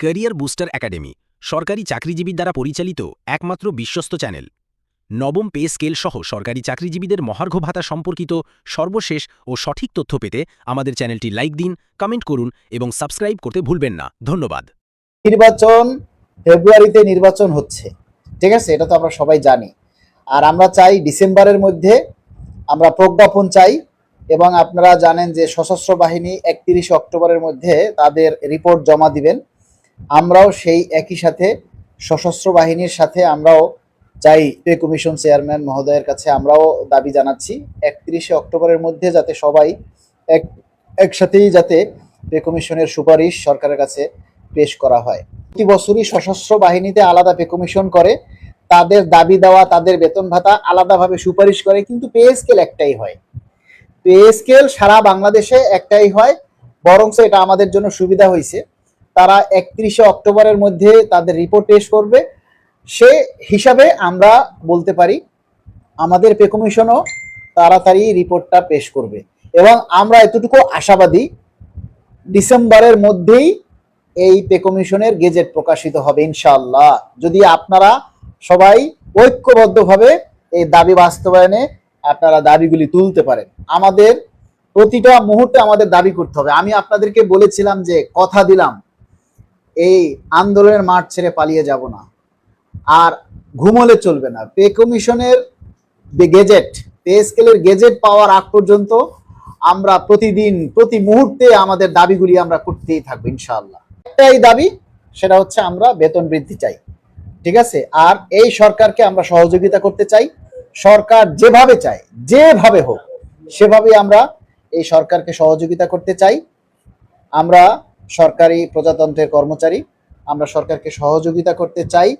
Career booster academy, সরকারি চাকরিজীবীর দ্বারা পরিচালিত একমাত্র বিশ্বস্ত চ্যানেল। নবম পে স্কেল সহ সরকারি চাকরিজীবীদের মহার্ঘ ভাতা সম্পর্কিত সর্বশেষ ও সঠিক তথ্য পেতে আমাদের চ্যানেলটি লাইক দিন, কমেন্ট করুন এবং সাবস্ক্রাইব করতে ভুলবেন না। ধন্যবাদ। নির্বাচন ফেব্রুয়ারিতে নির্বাচন হচ্ছে, ঠিক আছে? এটা তো আমরা সবাই জানি। আর আমরা চাই ডিসেম্বরের মধ্যে আমরা প্রজ্ঞাপন চাই এবং আপনারা জানেন যে সশস্ত্র বাহিনী একত্রিশে অক্টোবরের মধ্যে তাদের রিপোর্ট জমা দিবেন। আমরাও সেই একই সাথে সশস্ত্র বাহিনীর সাথে আমরাও চাই পে কমিশন চেয়ারম্যান মহোদয়ের কাছে আমরাও দাবি জানাচ্ছি। একত্রিশে অক্টোবরের মধ্যে যাতে সবাই এক, একসাথেই যাতে পে কমিশনের সুপারিশ সরকারের কাছে পেশ করা হয়। প্রতি বছরই সশস্ত্র বাহিনীতে আলাদা পে কমিশন করে। তাদের দাবি দেওয়া, তাদের বেতন ভাতা আলাদাভাবে সুপারিশ করে, কিন্তু পে স্কেল একটাই হয়। পে স্কেল সারা বাংলাদেশে একটাই হয় বরং এটা আমাদের জন্য সুবিধা হয়েছে তারা একত্রিশে অক্টোবরের মধ্যে তাদের রিপোর্ট পেশ করবে। সে হিসাবে আমরা বলতে পারি, আমাদের পে কমিশনও তাড়াতাড়ি রিপোর্টটা পেশ করবে। এবং আমরা এতটুকু আশাবাদী, ডিসেম্বরের মধ্যেই এই পে কমিশনের গেজেট প্রকাশিত হবে ইনশাল্লাহ যদি আপনারা সবাই ঐক্যবদ্ধভাবে এই দাবি বাস্তবায়নে আপনারা দাবিগুলি তুলতে পারেন, আমাদের প্রতিটা মুহূর্তে আমাদের দাবি করতে হবে। আমি আপনাদেরকে বলেছিলাম যে কথা দিলাম এই আন্দোলনের মাঠ ছেড়ে পালিয়ে যাব না। আর ঘুমলে চলবে না। পে কমিশনের গেজেট, পে স্কেলের গেজেট পাওয়ার আগ পর্যন্ত আমরা প্রতিদিন, প্রতি মুহূর্তে আমাদের দাবিগুলি আমরা করতেই থাকব ইনশাআল্লাহ। একটাই দাবি, সেটা হচ্ছে আমরা বেতন বৃদ্ধি চাই। ঠিক আছে? আর এই সরকারকে আমরা সহযোগিতা করতে চাই। সরকার যেভাবে চায়, যেভাবে হোক, সেভাবেই আমরা এই সরকারকে সহযোগিতা করতে চাই। আমরা সরকারি প্রজাতন্ত্রের কর্মচারী। আমরা সরকারকে সহযোগিতা করতে চাই।